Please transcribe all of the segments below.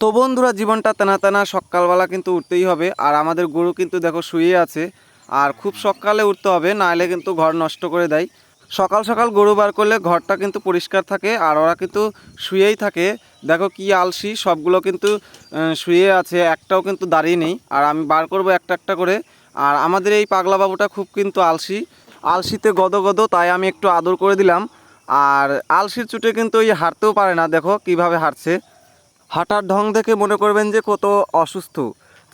তো বন্ধুরা, জীবনটা তেনা তেনা, সকালবেলা কিন্তু উঠতেই হবে। আর আমাদের গরু কিন্তু দেখো শুয়ে আছে। আর খুব সকালে উঠতে হবে, নাহলে কিন্তু ঘর নষ্ট করে দেয়। সকাল সকাল গরু বার করলে ঘরটা কিন্তু পরিষ্কার থাকে, আর ওরা কিন্তু শুয়েই থাকে। দেখো কি আলসি, সবগুলো কিন্তু শুয়ে আছে, একটাও কিন্তু দাঁড়িয়ে নেই। আর আমি বার করব একটা একটা করে। আর আমাদের এই পাগলা বাবুটা খুব কিন্তু আলসি। আলসিতে গদ গদ তাই আমি একটু আদর করে দিলাম। আর আলসির চুটে কিন্তু ওই হাঁটতেও পারে না, দেখো কীভাবে হাঁটছে। হাঁটার ঢং দেখে মনে করবেন যে কত অসুস্থ।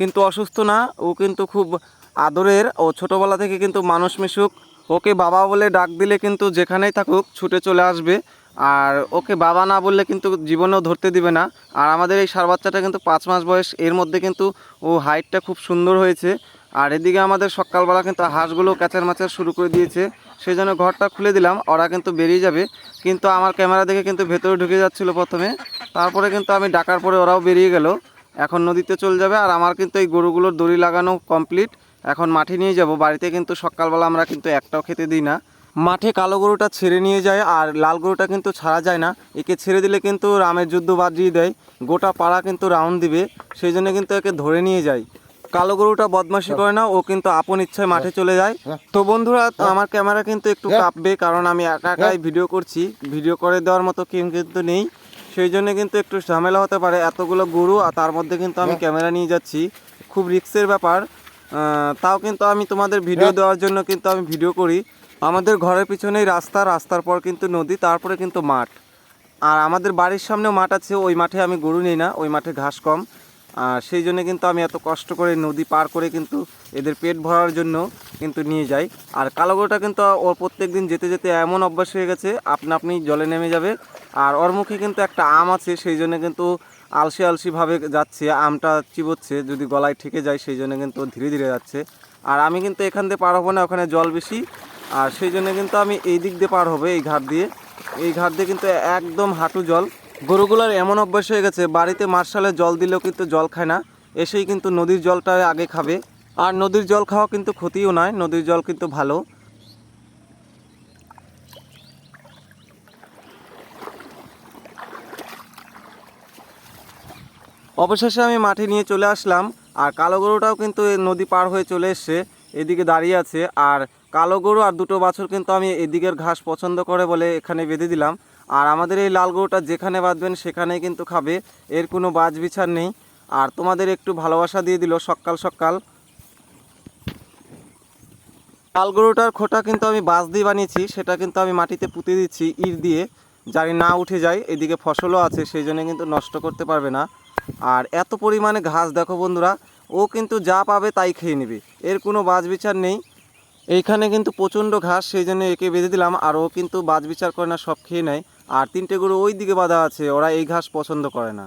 কিন্তু অসুস্থ না, ও কিন্তু খুব আদরের। ও ছোটোবেলা থেকে কিন্তু মানুষ মিশুক। ওকে বাবা বলে ডাক দিলে কিন্তু যেখানেই থাকুক ছুটে চলে আসবে। আর ওকে বাবা না বললে কিন্তু জীবনেও ধরতে দিবে না। আর আমাদের এই সার বাচ্চাটা কিন্তু পাঁচ মাস বয়স। এর মধ্যে কিন্তু ও হাইটটা খুব সুন্দর হয়েছে। আর এদিকে আমাদের সকালবেলা কিন্তু হাঁসগুলো ক্যাচার মাচার শুরু করে দিয়েছে। সেই জন্য ঘরটা খুলে দিলাম, ওরা কিন্তু বেরিয়ে যাবে। কিন্তু আমার ক্যামেরা দেখে কিন্তু ভেতরে ঢুকে যাচ্ছিল প্রথমে। তারপরে কিন্তু আমি ডাকার পরে ওরাও বেরিয়ে গেল। এখন নদীতে চলে যাবে আর আমার কিন্তু এই গরুগুলোর দড়ি লাগানো কমপ্লিট এখন মাঠে নিয়ে যাব। বাড়িতে কিন্তু সকালবেলা আমরা কিন্তু একটাও খেতে দিই না। মাঠে কালো গরুটা ছেড়ে নিয়ে যায় আর লাল গরুটা কিন্তু ছাড়া যায় না। একে ছেড়ে দিলে কিন্তু রামের যুদ্ধ বাজিয়ে দেয়। গোটা পাড়া কিন্তু রাউন্ড দিবে। সেই জন্য কিন্তু একে ধরে নিয়ে যায়। কালো গরুটা বদমাশি করে না ও কিন্তু আপন ইচ্ছায় মাঠে চলে যায়। তো বন্ধুরা আমার ক্যামেরা কিন্তু একটু কাঁপবে কারণ আমি একা একাই ভিডিও করছি। ভিডিও করে দেওয়ার মতো কেউ কিন্তু নেই। সেই জন্য কিন্তু একটু ঝামেলা হতে পারে এতগুলো গরু আর তার মধ্যে কিন্তু আমি ক্যামেরা নিয়ে যাচ্ছি। খুব রিস্কের ব্যাপার। তাও কিন্তু আমি তোমাদের ভিডিও দেওয়ার জন্য কিন্তু আমি ভিডিও করি। আমাদের ঘরের পিছনেই রাস্তা রাস্তার পর কিন্তু নদী তারপরে কিন্তু মাঠ। আর আমাদের বাড়ির সামনেও মাঠ আছে ওই মাঠে আমি গরু নিই না ওই মাঠে ঘাস কম। আর সেই জন্য কিন্তু আমি এত কষ্ট করে নদী পার করে কিন্তু এদের পেট ভরার জন্য কিন্তু নিয়ে যাই আর কালো গরুটা কিন্তু ওর প্রত্যেক দিন যেতে যেতে এমন অভ্যাস হয়ে গেছে, আপনা আপনি জলে নেমে যাবে। আর ওর মুখে কিন্তু একটা আম আছে, সেই জন্য কিন্তু আলসি আলসিভাবে যাচ্ছে, আমটা চিবোচ্ছে, যদি গলায় ঠেকে যায়, সেই জন্য কিন্তু ধীরে ধীরে যাচ্ছে। আর আমি কিন্তু এখান দিয়ে পার হব না, ওখানে জল বেশি। আর সেই জন্য কিন্তু আমি এই দিক দিয়ে পার হবে, এই ঘাট দিয়ে। এই ঘাট দিয়ে কিন্তু একদম হাঁটু জল। গরুগুলোর এমন অভ্যাস হয়ে গেছে, বাড়িতে মার্শালে জল দিলেও কিন্তু জল খায় না, এসেই কিন্তু নদীর জলটা আগে খাবে। আর নদীর জল খাওয়া কিন্তু ক্ষতিও নয়, নদীর জল কিন্তু ভালো। অবশেষে আমি মাঠে নিয়ে চলে আসলাম, আর কালো গরুটাও কিন্তু নদী পার হয়ে চলে এসছে, এদিকে দাঁড়িয়ে আছে। আর কালো গরু আর দুটো বাছুর কিন্তু আমি এদিকের ঘাস পছন্দ করে বলে এখানে বেঁধে দিলাম। আর আমাদের এই লাল গরুটা যেখানে বাঁধবেন সেখানেই কিন্তু খাবে, এর কোনো বাজ বিচার নেই। আর তোমাদের একটু ভালোবাসা দিয়ে দিল সকাল সকাল। গরুটার খোটা কিন্তু আমি বাঁশ দিয়ে বানিয়েছি, সেটা কিন্তু আমি মাটিতে পুঁতে দিচ্ছি ইট দিয়ে জানি না উঠে যায়, এদিকে ফসলও আছে, সেই জন্য কিন্তু নষ্ট করতে পারবে না। আর এত পরিমাণে ঘাস, দেখো বন্ধুরা, ও কিন্তু যা পাবে তাই খেয়ে নেবে, এর কোনো বাজ বিচার নেই। এইখানে কিন্তু প্রচণ্ড ঘাস, সেই জন্য একে বেঁধে দিলাম, আর ও কিন্তু বাজ বিচার করে না, সব খেয়ে নেয়। আর তিনটে গরু ওই দিকে বাঁধা আছে, ওরা এই ঘাস পছন্দ করে না।